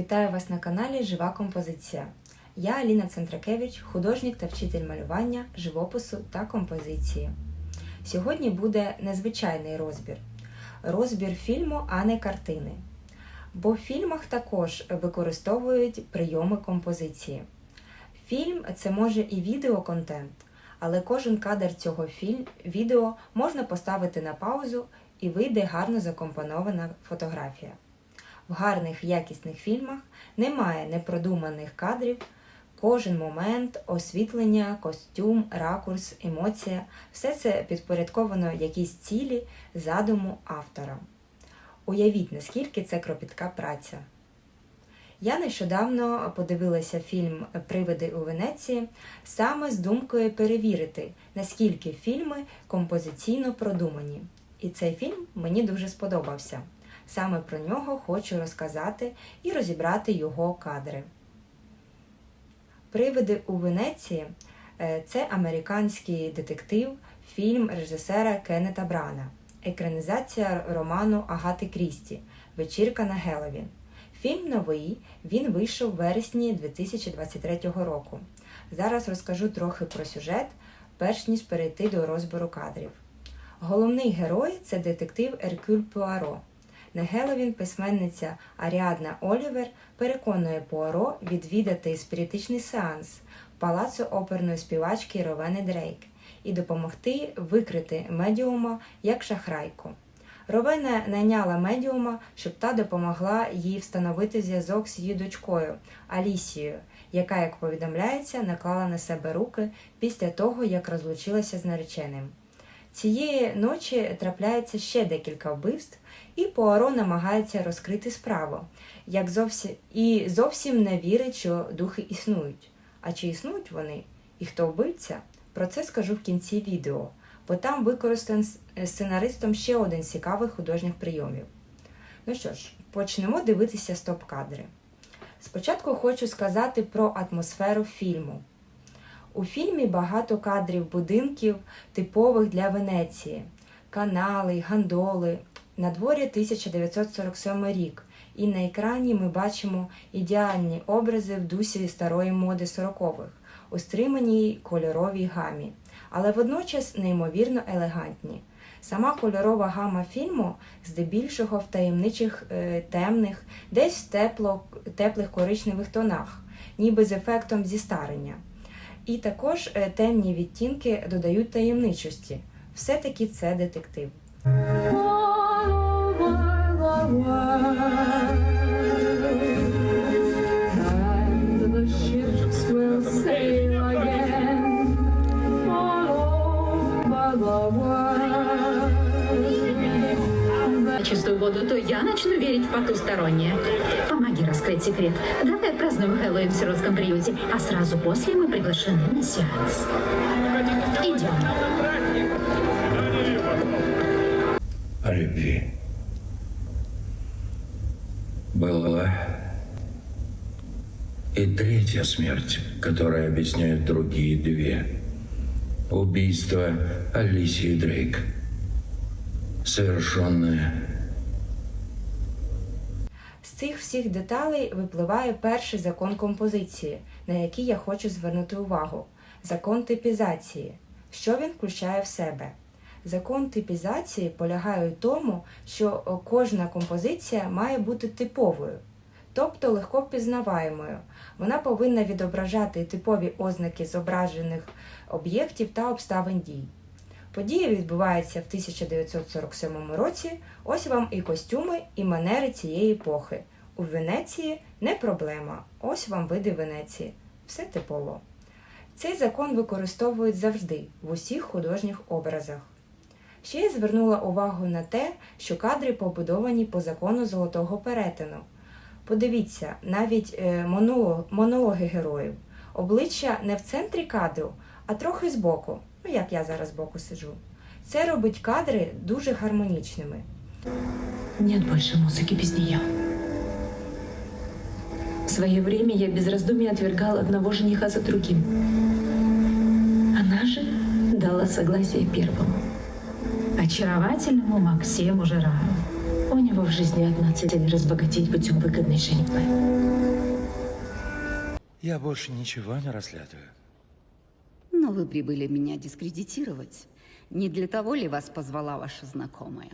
Вітаю вас на каналі Жива композиція. Я Аліна Центракевич, художник та вчитель малювання, живопису та композиції. Сьогодні буде незвичайний розбір розбір фільму, а не картини. Бо в фільмах також використовують прийоми композиції. Фільм це може і відеоконтент, але кожен кадр цього фільм, відео можна поставити на паузу і вийде гарно закомпонована фотографія. В гарних якісних фільмах немає непродуманих кадрів. Кожен момент, освітлення, костюм, ракурс, емоція все це підпорядковано якійсь цілі, задуму автора. Уявіть, наскільки це кропітка праця. Я нещодавно подивилася фільм Привиди у Венеції саме з думкою перевірити, наскільки фільми композиційно продумані. І цей фільм мені дуже сподобався. Саме про нього хочу розказати і розібрати його кадри. Привиди у Венеції е, це американський детектив, фільм режисера Кеннета Брана, екранізація роману Агати Крісті Вечірка на Геловін. Фільм новий, він вийшов в вересні 2023 року. Зараз розкажу трохи про сюжет, перш ніж перейти до розбору кадрів. Головний герой це детектив Еркюль Пуаро. На Геловін письменниця Аріадна Олівер переконує Пуаро відвідати спіритичний сеанс палацу оперної співачки Ровени Дрейк і допомогти викрити медіума як шахрайку. Ровена найняла медіума, щоб та допомогла їй встановити зв'язок з її дочкою Алісією, яка, як повідомляється, наклала на себе руки після того, як розлучилася з нареченим. Цієї ночі трапляється ще декілька вбивств, і Пуаро намагається розкрити справу, як зовсім і зовсім не вірить, що духи існують. А чи існують вони? І хто вбивця? Про це скажу в кінці відео, бо там використаний сценаристом ще один з цікавих художніх прийомів. Ну що ж, почнемо дивитися стоп-кадри. Спочатку хочу сказати про атмосферу фільму. У фільмі багато кадрів будинків, типових для Венеції, канали, гандоли. На дворі 1947 рік, і на екрані ми бачимо ідеальні образи в дусі старої моди 40-х, у стриманій кольоровій гамі, але водночас неймовірно елегантні. Сама кольорова гама фільму здебільшого в таємничих е, темних, десь в тепло, теплих коричневих тонах, ніби з ефектом зістарення. І також е, темні відтінки додають таємничості. Все-таки це детектив. All over. Чистую воду, то я начну верить в потустороннее. Помоги раскрыть секрет. Давай отпразднуем Хэллоуин в сиротском приюте, а сразу после мы приглашены на сеанс. Идем. о любви. Была и третья смерть, которая объясняет другие две. Убийство Алисии Дрейк, совершенное З цих всіх деталей випливає перший закон композиції, на який я хочу звернути увагу закон типізації. Що він включає в себе? Закон типізації полягає у тому, що кожна композиція має бути типовою, тобто легко впізнаваємою. Вона повинна відображати типові ознаки зображених об'єктів та обставин дій. Подія відбувається в 1947 році. Ось вам і костюми, і манери цієї епохи. У Венеції не проблема. Ось вам види Венеції. Все типово. Цей закон використовують завжди в усіх художніх образах. Ще я звернула увагу на те, що кадри побудовані по закону золотого перетину. Подивіться, навіть е, монолог, монологи героїв. Обличчя не в центрі кадру, а трохи збоку. Ну, як я зараз збоку сиджу. Це робить кадри дуже гармонічними. Нет больше музыки без нее. В свое время я без раздумий отвергал одного жениха за другим. Она же дала согласие первому. Очаровательному Максиму Жирану. У него в жизни одна цель – разбогатеть путем выгодной женитьбы. Я больше ничего не расследую. Но вы прибыли меня дискредитировать. Не для того ли вас позвала ваша знакомая?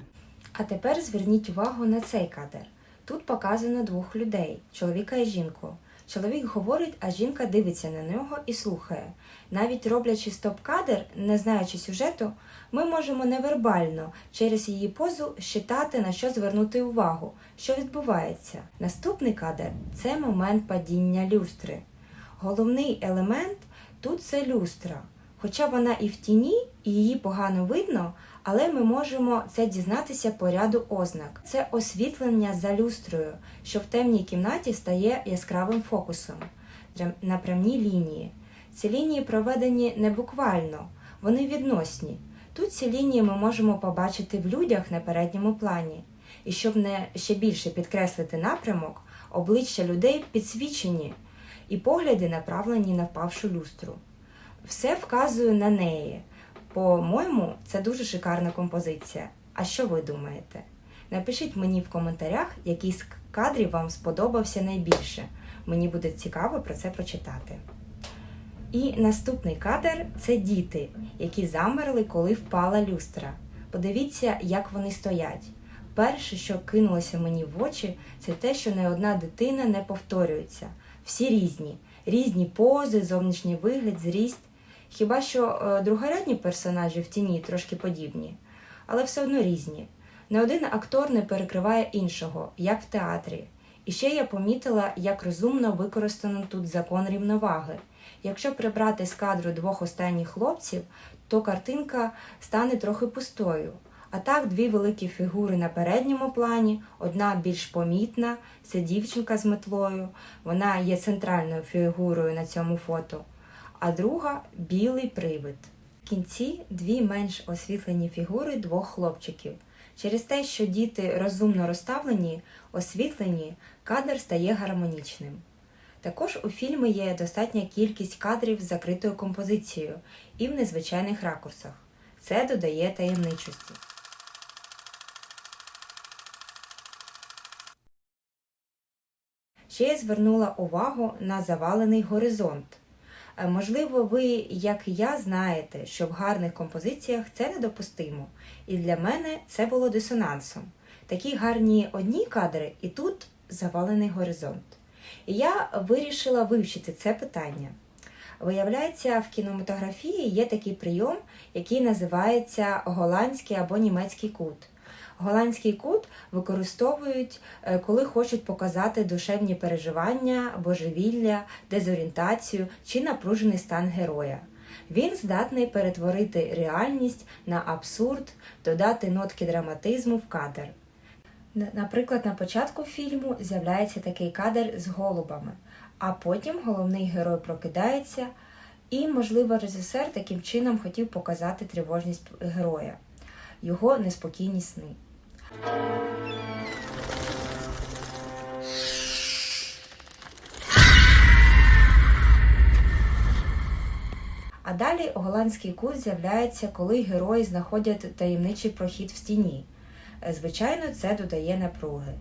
А тепер зверніть увагу на цей кадр. Тут показано двох людей чоловіка і жінку. Чоловік говорить, а жінка дивиться на нього і слухає. Навіть роблячи стоп-кадр, не знаючи сюжету, ми можемо невербально через її позу щитати, на що звернути увагу, що відбувається. Наступний кадр це момент падіння люстри. Головний елемент тут це люстра. Хоча вона і в тіні, і її погано видно, але ми можемо це дізнатися по ряду ознак. Це освітлення за люстрою, що в темній кімнаті стає яскравим фокусом на прямій лінії. Ці лінії проведені не буквально, вони відносні. Тут ці лінії ми можемо побачити в людях на передньому плані. І щоб не ще більше підкреслити напрямок, обличчя людей підсвічені і погляди направлені на впавшу люстру. Все вказує на неї. По-моєму, це дуже шикарна композиція. А що ви думаєте? Напишіть мені в коментарях, який з кадрів вам сподобався найбільше. Мені буде цікаво про це почитати. І наступний кадр це діти, які замерли, коли впала люстра. Подивіться, як вони стоять. Перше, що кинулося мені в очі, це те, що не одна дитина не повторюється. Всі різні, різні пози, зовнішній вигляд, зріст. Хіба що е, другорядні персонажі в тіні трошки подібні, але все одно різні. Не один актор не перекриває іншого, як в театрі. І ще я помітила, як розумно використано тут закон рівноваги. Якщо прибрати з кадру двох останніх хлопців, то картинка стане трохи пустою. А так, дві великі фігури на передньому плані, одна більш помітна, це дівчинка з метлою, вона є центральною фігурою на цьому фото, а друга білий привид. В кінці дві менш освітлені фігури двох хлопчиків. Через те, що діти розумно розставлені, освітлені, кадр стає гармонічним. Також у фільмі є достатня кількість кадрів з закритою композицією і в незвичайних ракурсах. Це додає таємничості. Ще я звернула увагу на завалений горизонт. Е, Можливо, ви, як я, знаєте, що в гарних композиціях це недопустимо, і для мене це було дисонансом. Такі гарні одні кадри, і тут завалений горизонт. І я вирішила вивчити це питання. Виявляється, в кінематографії є такий прийом, який називається голландський або німецький кут. Голландський кут використовують, е, коли хочуть показати душевні переживання, божевілля, дезорієнтацію чи напружений стан героя. Він здатний перетворити реальність на абсурд, додати нотки драматизму в кадр. Наприклад, на початку фільму з'являється такий кадр з голубами, а потім головний герой прокидається, і, можливо, режисер таким чином хотів показати тривожність героя, його неспокійні сни. А далі голландський кут з'являється, коли герої знаходять таємничий прохід в стіні. Звичайно, це додає напруги.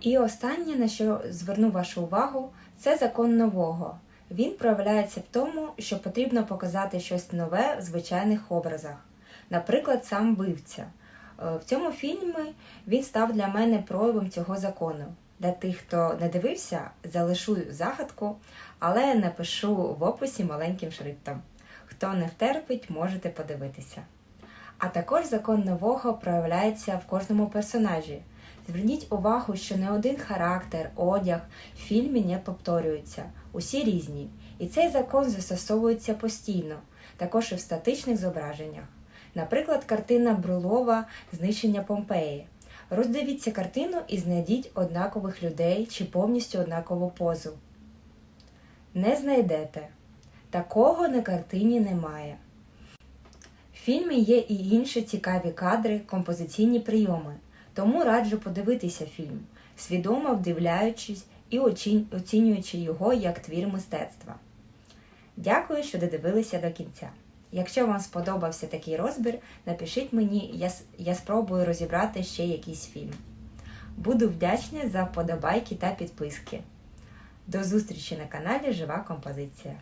І останнє, на що зверну вашу увагу, це закон нового. Він проявляється в тому, що потрібно показати щось нове в звичайних образах. Наприклад, сам вбивця. Е, В цьому фільмі він став для мене проявом цього закону. Для тих, хто не дивився, залишу загадку, але напишу в описі маленьким шрифтом. Хто не втерпить, можете подивитися. А також закон нового проявляється в кожному персонажі. Зверніть увагу, що не один характер, одяг в фільмі не повторюється, усі різні. І цей закон застосовується постійно, також і в статичних зображеннях. Наприклад, картина Брулова Знищення Помпеї. Роздивіться картину і знайдіть однакових людей чи повністю однакову позу. Не знайдете. Такого на картині немає. В фільмі є і інші цікаві кадри, композиційні прийоми, тому раджу подивитися фільм, свідомо вдивляючись і оцінюючи його як твір мистецтва. Дякую, що додивилися до кінця. Якщо вам сподобався такий розбір, напишіть мені, я, я спробую розібрати ще якийсь фільм. Буду вдячна за вподобайки та підписки. До зустрічі на каналі Жива Композиція.